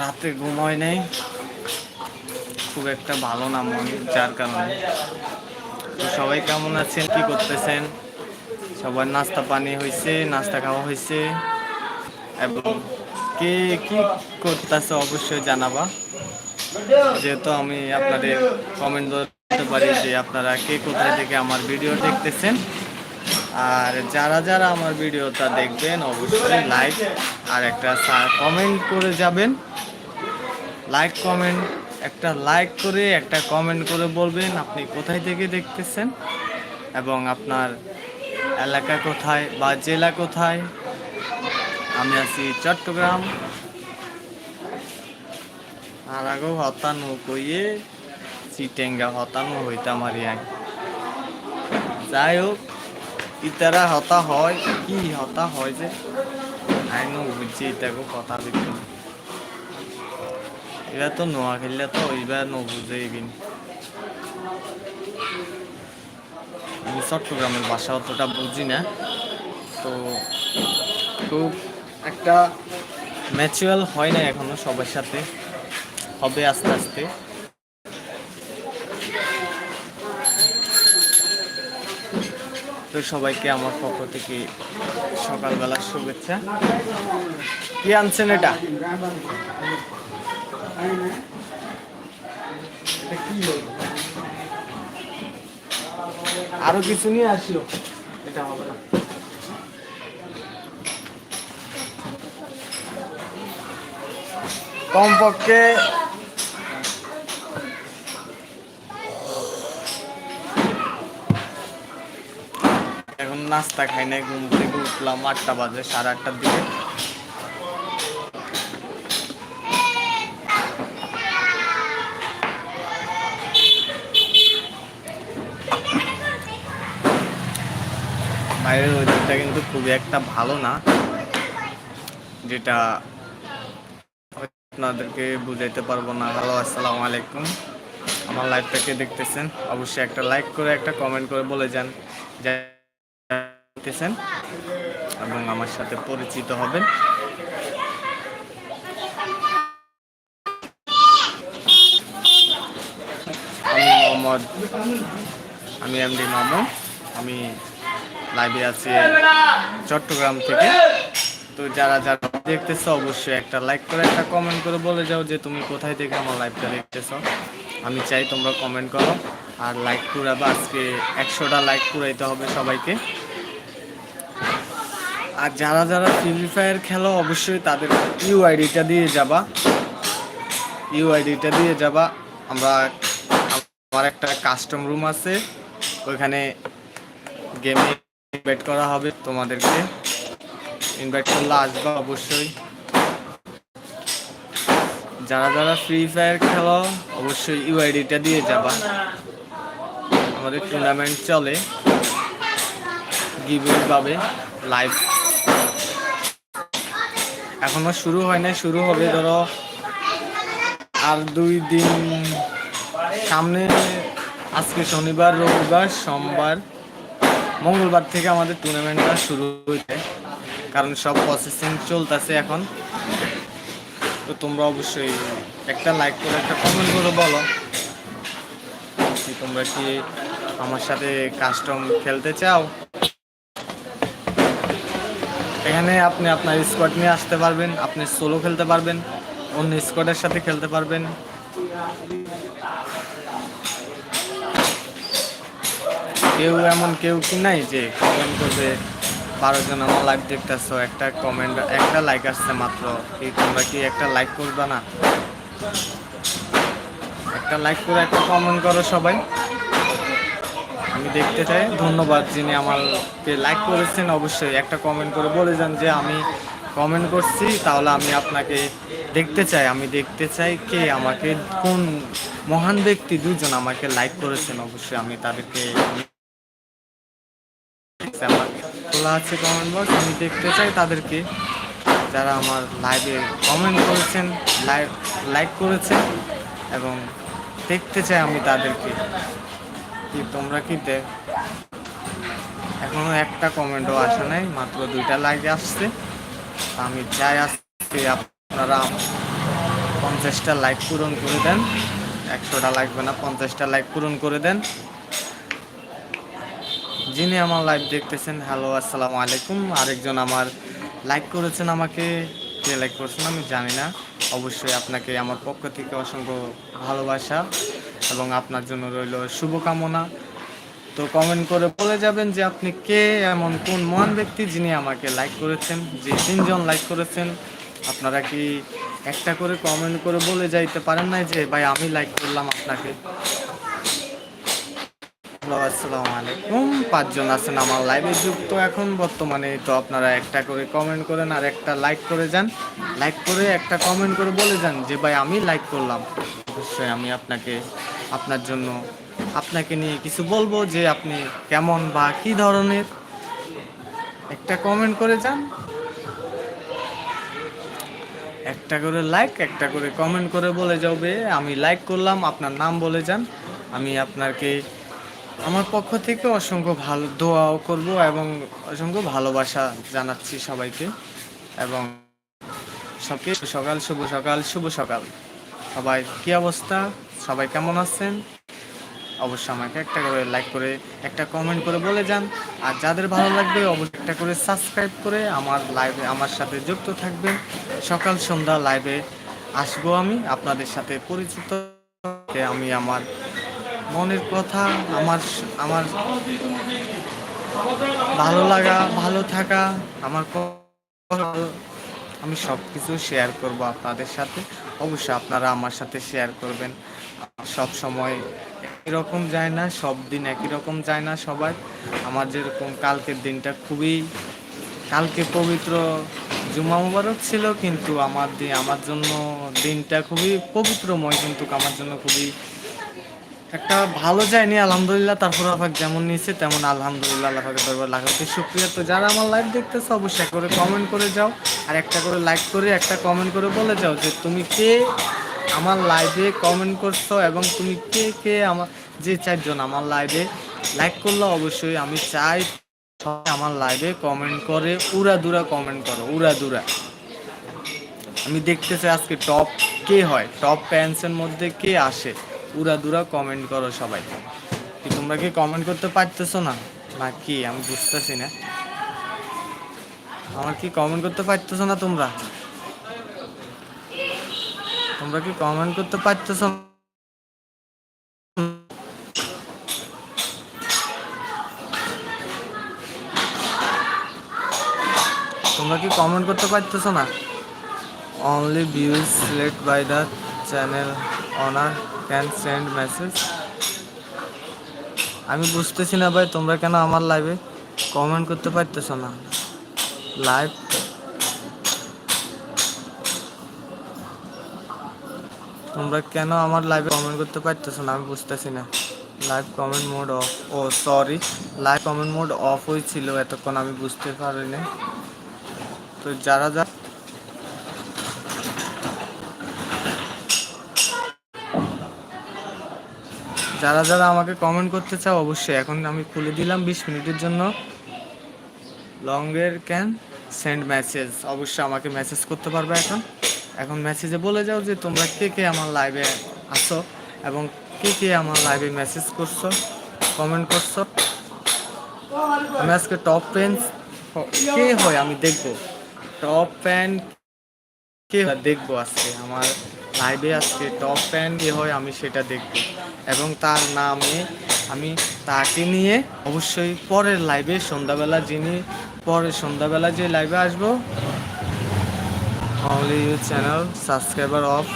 রাতে ঘুমাই নাই। খুব একটা ভালো না মন, যার কারণে। তো সবাই কেমন আছেন? কি করতেছেন? সবার নাস্তা পানি হয়েছে নাস্তা খাওয়া হয়েছে এবং কে কি করতেছে অবশ্যই জানাবা। যেহেতু আমি আপনাদের কমেন্ট করতে পারি যে আপনারা কে কোথায় থেকে আমার ভিডিও দেখতেছেন। আর যারা যারা আমার ভিডিওটা দেখবেন, অবশ্যই লাইক আর একটা কমেন্ট করে যাবেন। লাইক কমেন্ট একটা লাইক করে, একটা কমেন্ট করে বলবেন আপনি কোথায় থেকে দেখতেছেন এবং আপনার এলাকা কোথায় বা জেলা কোথায়। আমি আছি চট্টগ্রাম। আর আগেও হতানো কইয়ে, চিটেঙ্গা হতানো হইতাম আর যাই হোক ইতারা হতা হয়, কি হতা হয় যে? আইনো বুঝছি ইতাকে কথা দিতে এবার তো নোয়া খেললে তো এবার ন বুঝে এবিন আমি চট্টগ্রামের ভাষা অতটা বুঝি না। তো খুব একটা ম্যাচুয়াল হয় না এখনও সবার সাথে। হবে আস্তে আস্তে। তো সবাইকে আমার পক্ষ থেকে সকালবেলার শুভেচ্ছা। কি আনছেন এটা? আরও কিছু নিয়ে আসলো। এটা হবে না। কমপক্ষে এখন নাস্তা খাই নাই, ঘুম থেকে উঠলাম আটটা বাজে, সাড়ে আটটার দিকে। বাইরের ওয়েদারটা কিন্তু খুবই একটা ভালো না, যেটা আপনাদেরকে বুঝাইতে পারব না। হ্যালো, আসসালামু আলাইকুম। আমার লাইভটাকে দেখতেছেন? অবশ্যই একটা লাইক করে, একটা কমেন্ট করে বলে যান দেখতেছেন এবং আমার সাথে পরিচিত হবেন। আমি মোহাম্মদ আমি এমডি আমি লাইভে আছি চট্টগ্রাম থেকে। তো যারা যারা দেখতেছো, অবশ্যই একটা লাইক করে, একটা কমেন্ট করে বলে যাও যে তুমি কোথায় থেকে আমার লাইভটা দেখতেছো। আমি চাই তোমরা কমেন্ট করো। আর লাইক কুড়াবো, আজকে একশোটা লাইক কুড়াইতে হবে সবাইকে। আর যারা যারা ফ্রি ফায়ার খেলো, অবশ্যই তাদের ইউআইডিটা দিয়ে যাবা। ইউআইডিটা দিয়ে যাবা। আমরা, আমার একটা কাস্টম রুম আছে। ওইখানে গেমে ইনভাইট করা হবে তোমাদেরকে। ইনভাইট করলে আসবে অবশ্যই। যারা যারা ফ্রি ফায়ার খেলো, অবশ্যই ইউআইডিটা দিয়ে যাবা। আমাদের টুর্নামেন্ট চলে। গিভওয়ে পাবে লাইভ এখনও শুরু হয় নাই, শুরু হবে ধরো আর দুই দিন। সামনে আজকে শনিবার, রবিবার, সোমবার। মঙ্গলবার থেকে আমাদের টুর্নামেন্টটা শুরু হইতে কারণ সব প্রসেসিং চলতেছে এখন। তো তোমরা অবশ্যই একটা লাইক করে, একটা কমেন্ট করে বলো তোমরা কি আমার সাথে কাস্টম খেলতে চাও? এখানে আপনি আপনার স্কোয়াড নিয়ে আসতে পারবেন, আপনি সোলো খেলতে পারবেন, অন্য স্কোয়াডের সাথে খেলতে পারবেন। কেউ এমন কেউ কি নাই যে কমেন্ট করবে, বারো জন আমার লাইভ দেখতেছো, একটা কমেন্ট একটা লাইক আসছে মাত্র, এই তোমরা কি একটা লাইক করবে না? একটা লাইক করে একটা কমেন্ট করো সবাই। আমি দেখতে চাই, ধন্যবাদ যিনি আমাকে লাইক করেছেন, অবশ্যই একটা কমেন্ট করে বলে যান যে আমি কমেন্ট করছি, তাহলে আমি আপনাকে দেখতে চাই, আমি দেখতে চাই কে আমাকে, কোন মহান ব্যক্তি দুজন আমাকে লাইক করেছেন, অবশ্যই আমি তাদেরকে খোলা আছে কমেন্ট বক্স আমি দেখতে চাই তাদেরকে। যারা আমার লাইভে কমেন্ট করেছেন লাইভ লাইক করেছেন এবং দেখতে চাই আমি তাদেরকে। কি তোমরা কি দেখ এখনও একটা কমেন্টও আসে নাই, মাত্র দুইটা লাইক আসছে। আমি চাই আজকে আপনারা পঞ্চাশটা লাইক পূরণ করে দেন। একশোটা লাগবে না, পঞ্চাশটা লাইক পূরণ করে দেন। যিনি আমার লাইভ দেখতেছেন হ্যালো আসসালামু আলাইকুম। আরেকজন আমার লাইক করেছেন আমাকে। কে লাইক করেছেন আমি জানি না। অবশ্যই আপনাকে আমার পক্ষ থেকে অসংখ্য ভালোবাসা এবং আপনার জন্য রইল শুভকামনা। তো কমেন্ট করে বলে যাবেন যে আপনি কে, এমন কোন মহান ব্যক্তি যিনি আমাকে লাইক করেছেন, যে তিনজন লাইক করেছেন। আপনারা কি একটা করে কমেন্ট করে বলে যাইতে পারেন না যে, ভাই, আমি লাইক করলাম আপনাকে? হ্যালো, আসসালামু আলাইকুম। পাঁচজন আছেন আমার লাইভে যুক্ত। এখন বর্তমানে তো আপনারা একটা করে কমেন্ট করেন আর একটা লাইক করে যান। লাইক করে একটা কমেন্ট করে বলে যান যে, ভাই, আমি লাইক করলাম। অবশ্যই আমি আপনাকে, আপনার জন্য আপনাকে নিয়ে কিছু বলব যে, আপনি কেমন বা কি ধরনের? একটা কমেন্ট করে যান। একটা করে লাইক একটা করে কমেন্ট করে বলে যাবে আমি লাইক করলাম, আপনার নাম বলে যান। আমি আপনাকে আমার পক্ষ থেকে অসংখ্য ভালো, দোয়াও করব এবং অসংখ্য ভালোবাসা জানাচ্ছি সবাইকে এবং সবকে সকাল, শুভ সকাল শুভ সকাল। সবাই কি অবস্থা? সবাই কেমন আছেন? অবশ্যই আমাকে একটা করে লাইক করে, একটা কমেন্ট করে বলে যান। আর যাদের ভালো লাগবে অবশ্যই একটা করে সাবস্ক্রাইব করে আমার লাইভে আমার সাথে যুক্ত থাকবেন। সকাল সন্ধ্যা লাইভে আসব আমি, আপনাদের সাথে পরিচিত আমি আমার মনের কথা, আমার আমার ভালো লাগা, ভালো থাকা, আমার আমি সব কিছু শেয়ার করব আপনাদের সাথে। অবশ্যই আপনারা আমার সাথে শেয়ার করবেন। সব সময় এরকম যায় না, সব দিন একই রকম যায় না সবাই। আমার যেরকম কালকের দিনটা খুবই, কালকে পবিত্র জুমা মুবারক ছিল, কিন্তু আমার আমার জন্য দিনটা খুবই পবিত্রময়, কিন্তু আমার জন্য খুবই একটা ভালো যায়নি আলহামদুলিল্লাহ তারপর আবার যেমন নিয়েছে, তেমন আলহামদুলিল্লাহ আল্লাহ পাকের দরবার লাগাতে শুক্রিয়া। তো যারা আমার লাইভ দেখতেছো, অবশ্যই করে কমেন্ট করে যাও, আর একটা করে লাইক করে, একটা কমেন্ট করে বলে যাও যে তুমি কে আমার লাইভে কমেন্ট করছ এবং তুমি কে কে আমার, যে চারজন আমার লাইভে লাইক করল, অবশ্যই আমি চাই আমার লাইভে কমেন্ট করে, উড়া দুরা কমেন্ট করো, উড়া দুরা। আমি দেখতে চাই আজকে টপ কে হয় টপ প্যান্সের মধ্যে কে আসে? উড়া দুরা কমেন্ট করো সবাই। কি তোমরা কি কমেন্ট করতে পারতেছো না? না কি, আমি বুঝতেছি না। আমার কি কমেন্ট করতে পারতেছো না তোমরা? তোমরা কি কমেন্ট করতে পারতেছো? তোমরা কি কমেন্ট করতে পারতেছো না? Only views select by the channel owner. Can send message. আমি বুঝতেছি না ভাই, তোমরা কেন আমার লাইভে কমেন্ট করতে পারতেছো না? লাইভ তোমরা কেন আমার লাইভে কমেন্ট করতে পারতেছো না? আমি বুঝতেছি না। Live comment mode off oh sorry live comment mode off হয়েছিল এতক্ষণ, আমি বুঝতে পারিনি। তো যারা যারা যারা যারা আমাকে কমেন্ট করতে চাও, অবশ্যই। এখন আমি খুলে দিলাম বিশ মিনিটের জন্য। লংয়ের ক্যান সেন্ড মেসেজ অবশ্যই আমাকে মেসেজ করতে পারবে এখন। এখন মেসেজে বলে যাও যে তোমরা কে কে আমার লাইভে আসো এবং কে কে আমার লাইভে মেসেজ করছ কমেন্ট করছ। আমি আজকে টপ পেন কে হয় আমি দেখব। টপ প্যান কে দেখব আজকে আমার লাইভে আজকে টপ প্যান কে হয় আমি সেটা দেখব। এবং তার নামে আমি তাকে নিয়ে অবশ্যই পরের লাইভে সন্ধ্যাবেলা যিনি পরে সন্ধ্যাবেলা যে লাইভে আসব অনলি চ্যানেল সাবস্ক্রাইবার অফ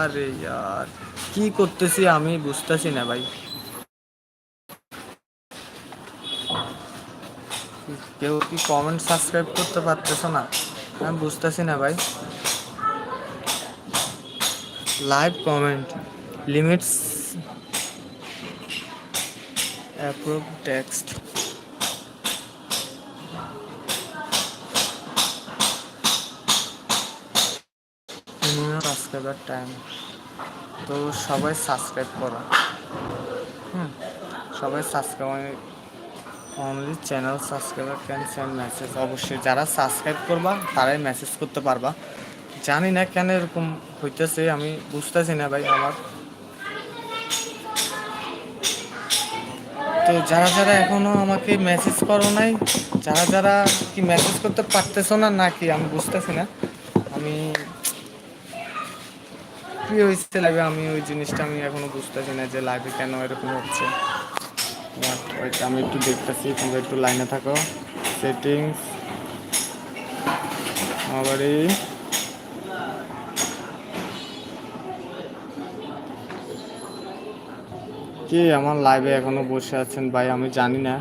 আরে ইয়ার, কি করতেছি আমি বুঝতেছি না ভাই। কেউ কি কমেন্ট সাবস্ক্রাইব করতে পারতেছো না? আমি বুঝতেছি না ভাই। Live comment limits approve text subscriber time তো সবাই সাবস্ক্রাইব করো। হুম, সবাই subscribe only channel subscriber can send message অবশ্যই যারা সাবস্ক্রাইব করবা, তারাই মেসেজ করতে পারবা। জানি না কেন এরকম হইতেছে, আমি বুঝতেছি না ভাই আমার। তো যারা যারা এখনও আমাকে মেসেজ করো নাই, যারা যারা কি মেসেজ করতে পারতেছো না নাকি, আমি বুঝতেছি না। আমি কি হয়েছে লাইভে আমি ওই জিনিসটা আমি এখনও বুঝতেছি না যে লাইভে কেন এরকম হচ্ছে। আমি একটু দেখতেছি, তোমরা একটু লাইনে থাকো। সেটিংস আবারই কি আমার লাইভে এখনও বসে আছেন ভাই আমি জানি না।